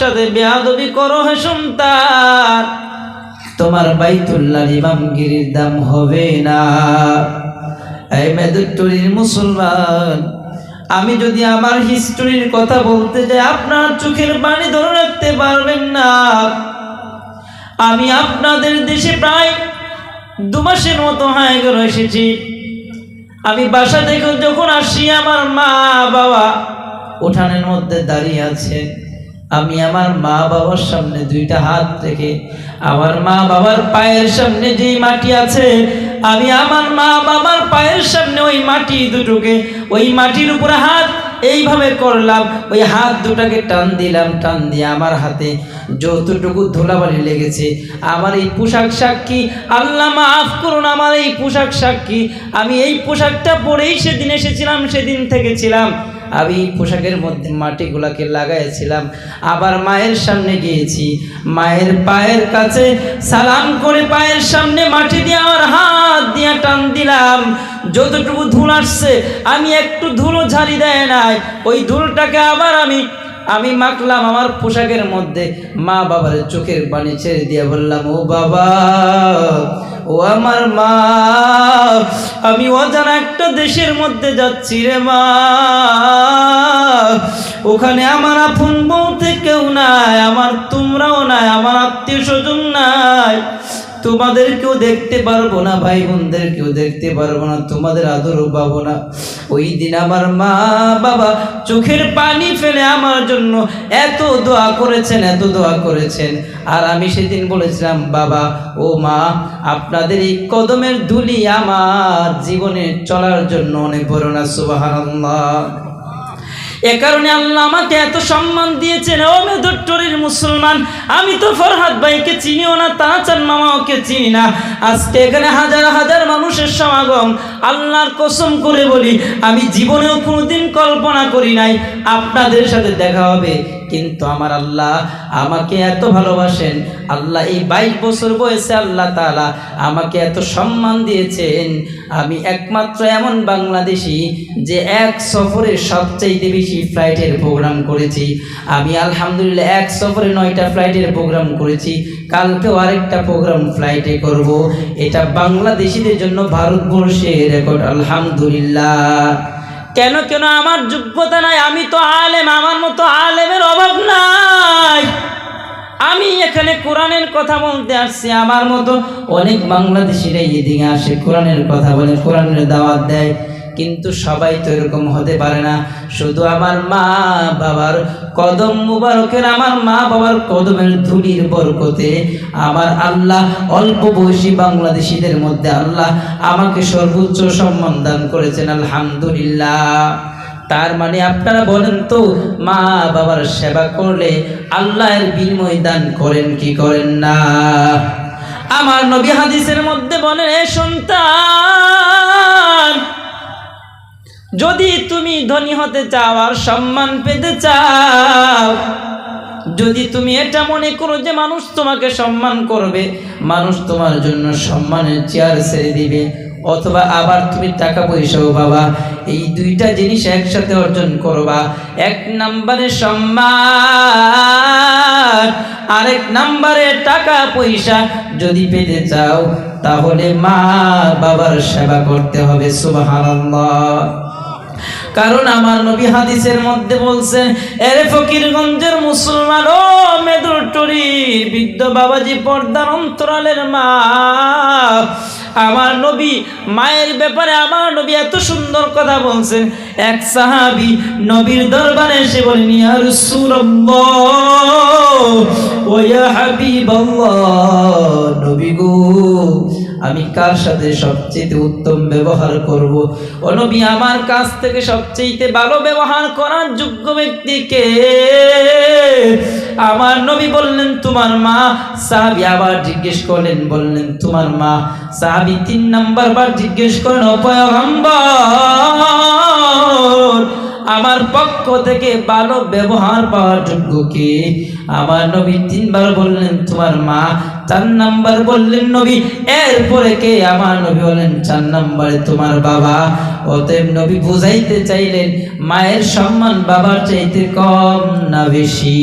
সাথে বেয়াদবি করো হে সন্তান। তোমার বাইতুল্লাহ ইমামগিরির দাম হবে না। এই মেদুট্টুরির মুসলমান, আমি যদি আমার হিস্টোরির কথা বলতে যাই, আপনার চোখের পানি ধরে রাখতে পারবেন না। আমি আপনাদের দেশে প্রায় দু মাসের মতো হয়ে গেল এসেছি। আমি বাসা থেকে যখন আসি, আমার মা বাবা উঠানের মধ্যে দাঁড়িয়ে আছে। আমি আমার মা বাবার সামনে দুইটা হাত রেখে আমার মা বাবার পায়ের সামনে যেই মাটি আছে, আমি আমার মা বাবার পায়ের সামনে ওই মাটি দুটোকে, ওই মাটির উপরে হাত এইভাবে করলাম, ওই হাত দুটাকে টান দিলাম, টান দিয়ে আমার হাতে যতটুকু ধুলাবালি লেগেছে, আমার এই পোশাক সাক্ষী আল্লাহ মাফ করুন, আমার এই পোশাক সাক্ষী আমি এই পোশাকটা পরেই সেদিন এসেছিলাম, সেদিন থেকে ছিলাম। আমি পোশাকের মধ্যে মাটিগুলাকে লাগাইছিলাম। আবার মায়ের সামনে গিয়েছি। মায়ের পায়ের কাছে সালাম করে পায়ের সামনে মাটি দিয়ে আমার হাত দিয়ে টান দিলাম। যতটুকু ধুল আসছে, আমি একটু ধুলো ঝাড়ি দেয় নাই। ওই ধুলটাকে আবার আমি আমি মাখলাম আমার পোশাকের মধ্যে। মা বাবার চোখের পানি ছেড়ে দিয়ে বললাম, ও বাবা, ও আমার মা, আমি অজানা একটা দেশের মধ্যে যাচ্ছি রে মা। ওখানে আমার আপন বলতে কেউ নাই, আমার তোমরাও নাই, আমার আত্মীয় স্বজন নাই। তোমাদেরকেও দেখতে পারব না ভাই বোনদের বোনদেরকেও দেখতে পারব না, তোমাদের আদরও পাবো না। ওই দিন আমার মা বাবা চোখের পানি ফেলে আমার জন্য এত দোয়া করেছেন, এত দোয়া করেছেন। আর আমি সেদিন বলেছিলাম, বাবা, ও মা, আপনাদের এই কদমের ধুলি আমার জীবনে চলার জন্য অনেক বড় না সুবাহান্লাহ এ কারণে আল্লাহ আমাকে এত সম্মান দিয়েছেন, ও মেদট্টরির মুসলমান। আমি তো ফরহাদ ভাইকে চিনিও না তাচান মামাকে চিনি না। আজকে এখানে হাজার হাজার মানুষের সমাগম, আল্লাহর কসম করে বলি, আমি জীবনেও কোনোদিন কল্পনা করি নাই, আপনাদের সাথে দেখা হবে। কিন্তু আমার আল্লাহ আমাকে এত ভালোবাসেন। আল্লাহ এই বাইশ বছর বয়সে আল্লাহ তালা আমাকে এত সম্মান দিয়েছেন। আমি একমাত্র এমন বাংলাদেশি যে এক সফরে সবচাইতে বেশি ফ্লাইটের প্রোগ্রাম করেছি। আমি আলহামদুলিল্লাহ এক সফরে নয়টা ফ্লাইটের প্রোগ্রাম করেছি। কালকেও আরেকটা প্রোগ্রাম ফ্লাইটে করব। এটা বাংলাদেশিদের জন্য ভারতবর্ষের রেকর্ড। আলহামদুলিল্লাহ। কেন কেন আমার যোগ্যতা নাই? আমি তো আলেম, আমার মতো আলেমের অভাব নাই। আমি এখানে কোরআনের কথা বলতে আসছি, আমার মতো অনেক বাংলাদেশিরা এদিকে আসে, কোরআনের কথা বলে, কোরআনের দাওয়াত দেয়। কিন্তু সবাই তো এরকম হতে পারে না। শুধু আমার মা বাবার কদম মুবারকের, আমার মা বাবার কদমের ধুলির বরকতে আমার আল্লাহ অল্প বয়সী বাংলাদেশিদের মধ্যে আল্লাহ আমাকে সর্বোচ্চ সম্মান দান করেছেন, আলহামদুলিল্লাহ। তার মানে আপনারা বলেন তো, মা বাবার সেবা করলে আল্লাহর বিনিময় দান করেন কি করেন না? আমার নবী হাদিসের মধ্যে বলেন, এ সন্তান যদি তুমি ধনী হতে চাও আর সম্মান পেতে চাও, যদি তুমি এটা মনে করো যে মানুষ তোমাকে সম্মান করবে, মানুষ তোমার জন্য সম্মানের চেয়ার ছেড়ে দিবে, অথবা আবার তুমি টাকা পয়সাও পাবা, এই দুইটা জিনিস একসাথে অর্জন করবা। এক নম্বরে সম্মান, আরেক নম্বরে টাকা পয়সা। যদি পেতে চাও, তাহলে মা বাবার সেবা করতে হবে, সুবহানাল্লাহ। কারণ আমার নবী হাদিসের মধ্যে বলছেন এরে ফকিরগঞ্জের মুসলমান, ও মেদুরটরি বৃদ্ধ বাবাজি পর্দার অন্তরালের মা, আমার নবী মায়ের ব্যাপারে আমার নবী এত সুন্দর কথা বলছেন এক সাহাবি নবীর দরবারে এসে বলেন, ইয়া রাসূলুল্লাহ, ও ইয়া হাবিবাল্লাহ, নবী গো আমি কার সাথে সবচেয়ে উত্তম ব্যবহার করব? ও নবী, আমার কাছ থেকে সবচেয়ে ভালো ব্যবহার করার যোগ্য ব্যক্তিকে আমার নবী বললেন, তোমার মা। সাহাবি আবার জিজ্ঞেস করলেন, বললেন, তোমার মা? সাহাবি তিন নাম্বার বার জিজ্ঞেস করেন অপয়গম্বর। আমার পক্ষ থেকে ভালো ব্যবহার পাওয়ার যোগ্য কে? আমার নবী তিনবার বললেন, তোমার মা। চার নাম্বার বললেন, নবী। এরপরে কে? আমার নবী বললেন, চার নাম্বারে তোমার বাবা। অতএব নবী বুঝাইতে চাইলেন, মায়ের সম্মান বাবার চাইতে কম না বেশি।